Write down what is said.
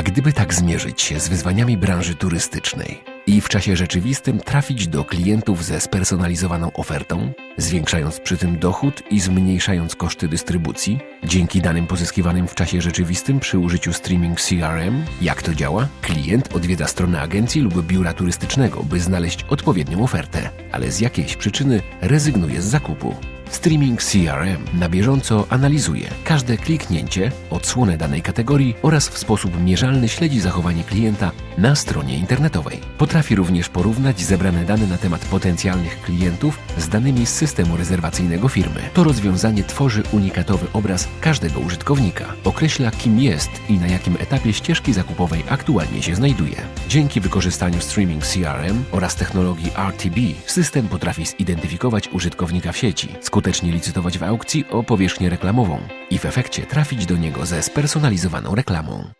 A gdyby tak zmierzyć się z wyzwaniami branży turystycznej i w czasie rzeczywistym trafić do klientów ze spersonalizowaną ofertą, zwiększając przy tym dochód i zmniejszając koszty dystrybucji, dzięki danym pozyskiwanym w czasie rzeczywistym przy użyciu streaming CRM, jak to działa? Klient odwiedza stronę agencji lub biura turystycznego, by znaleźć odpowiednią ofertę, ale z jakiejś przyczyny rezygnuje z zakupu. Streaming CRM na bieżąco analizuje każde kliknięcie, odsłonę danej kategorii oraz w sposób mierzalny śledzi zachowanie klienta na stronie internetowej. Potrafi również porównać zebrane dane na temat potencjalnych klientów z danymi z systemu rezerwacyjnego firmy. To rozwiązanie tworzy unikatowy obraz każdego użytkownika. Określa kim jest i na jakim etapie ścieżki zakupowej aktualnie się znajduje. Dzięki wykorzystaniu streaming CRM oraz technologii RTB system potrafi zidentyfikować użytkownika w sieci, skutecznie licytować w aukcji o powierzchnię reklamową i w efekcie trafić do niego ze spersonalizowaną reklamą.